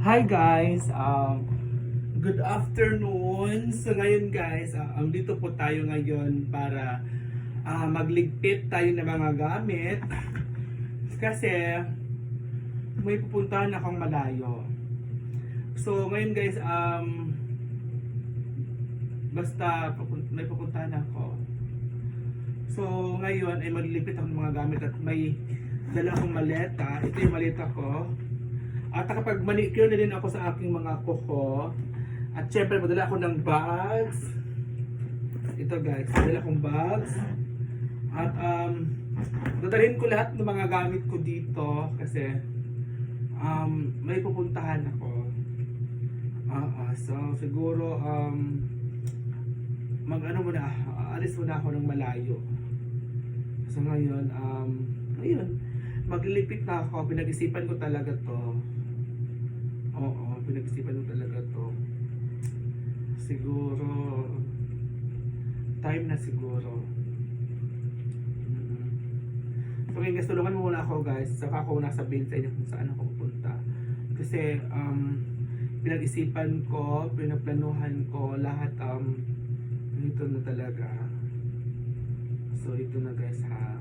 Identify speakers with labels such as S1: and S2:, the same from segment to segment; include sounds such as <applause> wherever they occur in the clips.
S1: Hi guys, um, good afternoon. So ngayon guys, uh, um, dito po tayo ngayon para ah, magligpit tayo ng mga gamit kasi may pupuntahan akong malayo. So ngayon guys, um, basta may pupuntahan ako. So ngayon ay maglilipit ako ng mga gamit at may dala akong maleta. Ito yung maleta ko. At kapag manicure na din ako sa aking mga kuko. At syempre, madala ako ng bags. Ito guys, madala akong bags. At um, dadalhin ko lahat ng mga gamit ko dito kasi um, may pupuntahan ako. Ah, ah, so siguro um, mag ano muna, aalis muna ako ng malayo. So ngayon, um, ayun, maglilipit na ako. Pinag-isipan ko talaga to. Oo, pinag-isipan ko talaga to. Siguro, time na siguro. Mm. So ngayon guys, tulungan mo muna ako guys. Saka ako nasabihin sa inyo kung saan ako pupunta. Kasi, um, pinag-isipan ko, pinaplanuhan ko lahat, um, ito na talaga. So, ito na guys ha.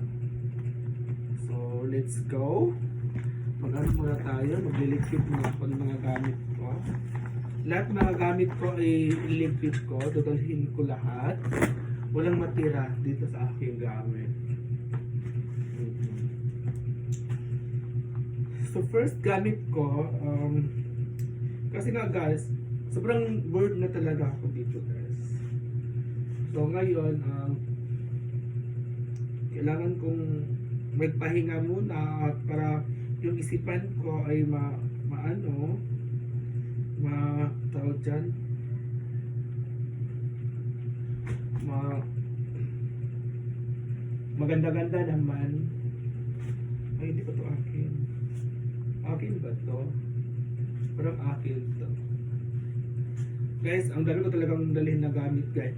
S1: So, let's go. Mag-ano muna tayo. Magliligpit muna ako ng mga gamit ko. Lahat ng mga gamit ko ay iligpit ko. Dadalhin ko lahat. Walang matira dito sa aking gamit. So, first gamit ko, um, kasi nga guys, sobrang bored na talaga ako dito guys. So, ngayon, um, kailangan kong magpahinga muna at para yung isipan ko ay ma maano ma tawag dyan? Ma maganda-ganda naman. Ay hindi pa to akin? Akin ba to? Parang akin to. Guys ang dami ko talagang dalhin na gamit guys.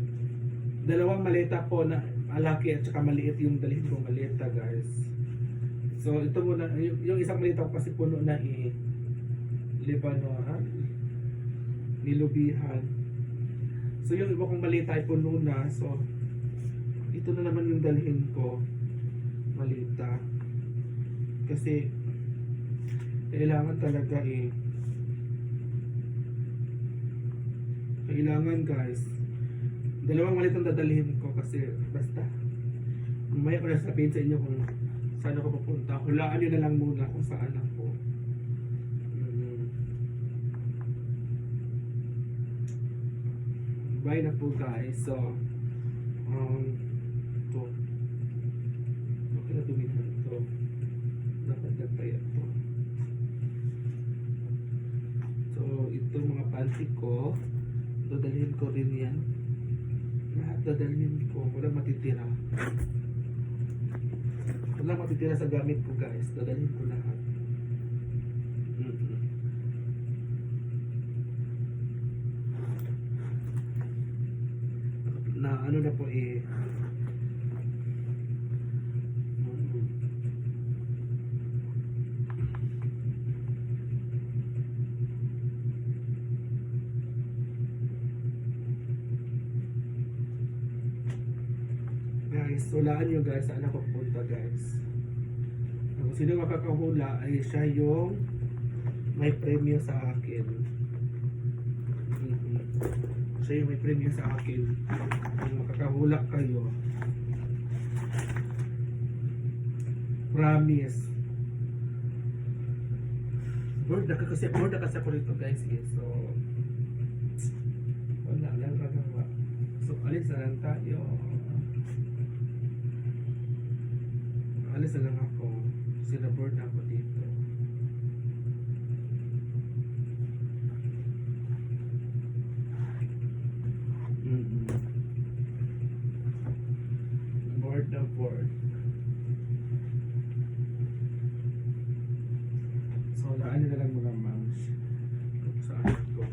S1: Dalawang maleta po na malaki at saka maliit yung dalhin kong maleta guys so ito muna yung, yung isang maleta ko kasi puno na eh libano ha nilubihan so yung iba kong maleta ay puno na. So ito na naman yung dalhin ko malita. Kasi kailangan talaga eh kailangan guys dalawang malitang dadalhin ko kasi basta mamaya ko na sabihin sa inyo kung saan ako pupunta? Hulaan nyo na lang muna kung saan ako. Mm. bye na po guys. So um to. Okay na dumihan to. Dapat nagtaya to so ito mga panty ko dadalhin ko rin yan. Lahat dadalhin ko. Walang matitira walang matitira sa gamit ko guys. Dadalhin ko lahat. Na ano na po eh Mm. Guys, hulaan nyo guys saan ako pupunta guys. Kung sino makakahula ay siya yung may premyo sa akin. Mhm. Siya yung may premyo sa akin. Kung makakahula kayo. Promise. Bored na ka- kasi bored na kasi ako guys eh. So wala lang kagawa. So alis na lang tayo. Alis na lang ako. Kasi na-bored na ako dito. Bored na bored. So, nyo na lang mga mouse. Sa akin ko.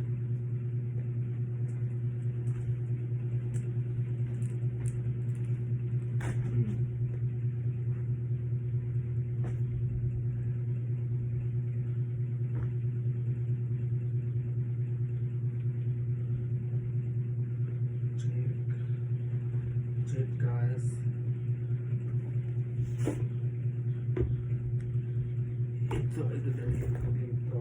S1: Mm. dadalhin ko dito.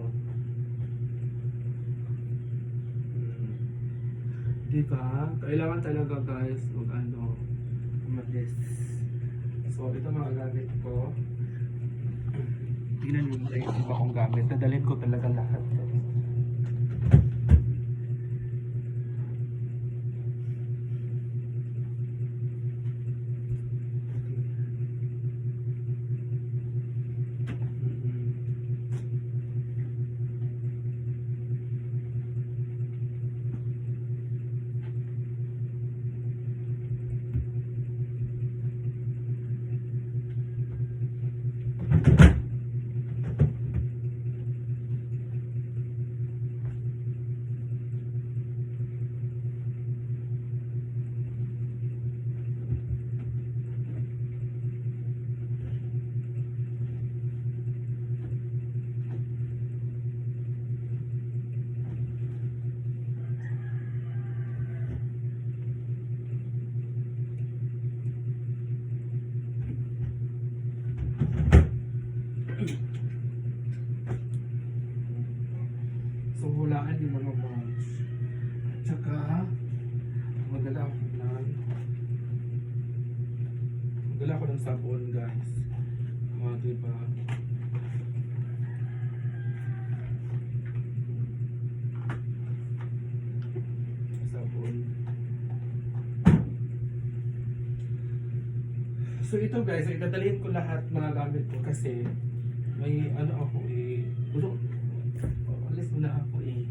S1: Hmm. Ba? Kailangan talaga guys mag ano, umalis. So, ito mga gamit ko. Tingnan nyo yung iba kong gamit. Dadalhin ko talaga lahat. So, hulaan yung mga moms. At saka, magdala ako ng magdala ako ng sabon, guys. Mga diba? Sabon. So ito guys, so itadalhin ko lahat mga gamit ko kasi may ano ako eh, bulok Oh, alis muna ako eh.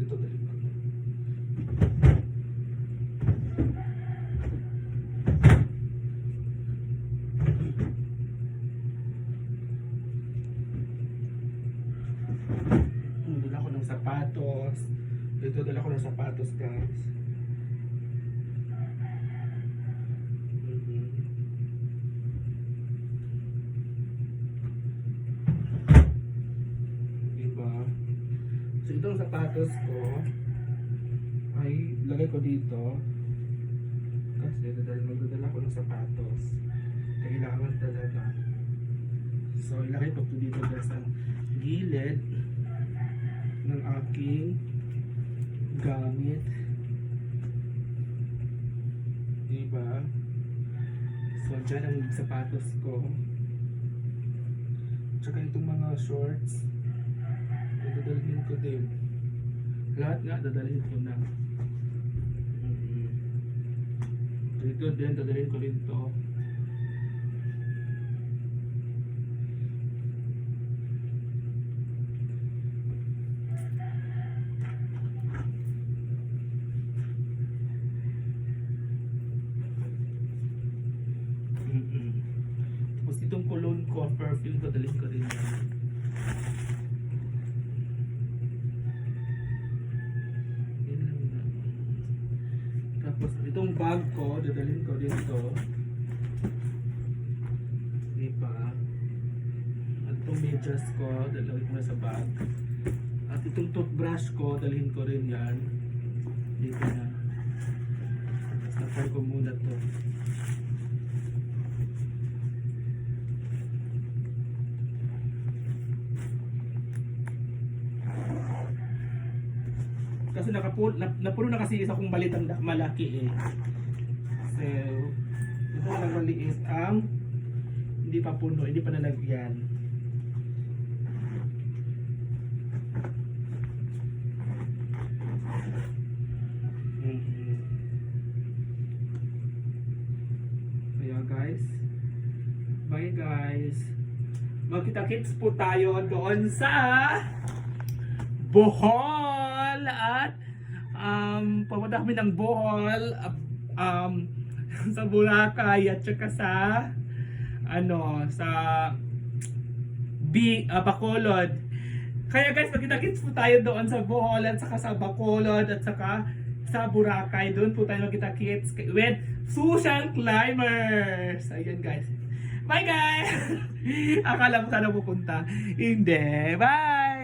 S1: Dito dali ko. Hmm, Dala ko ng sapatos. Dito dala ko ng sapatos guys. Diba? So itong sapatos ko ay lagay ko dito kasi dahil magdadala ko ng sapatos kailangan talaga so ilagay ko to dito sa gilid ng aking gamit. Diba? So dyan ang sapatos ko. Tsaka itong mga shorts dadalhin ko din. Lahat nga dadalhin ko na. Dito din dadalhin ko din to Mhm. Tapos itong cologne ko, perfume, ko din yan. Yun lang na. Tapos itong bag ko, dadalhin ko dito. Diba? At itong medyas ko, dadalhin ko na sa bag. At itong toothbrush ko, dalhin ko rin yan. Dito na. Tapos ko muna to. Kasi nakapuno, napuno na kasi isa kong balitang malaki eh. So, ito lang maliit ang hindi pa puno, hindi pa nalagyan. Kaya guys, bye guys. Magkita-kits po tayo doon sa Bohol at um, pumunta kami ng Bohol um, <laughs> sa Boracay at saka sa ano sa B, uh, Bacolod. Kaya guys, magkita-kits po tayo doon sa Bohol at saka sa Bacolod at saka sa Boracay. Doon po tayo magkita-kits with social climbers. Ayun guys. Bye guys! <laughs> Akala mo sana pupunta. Hindi. Bye!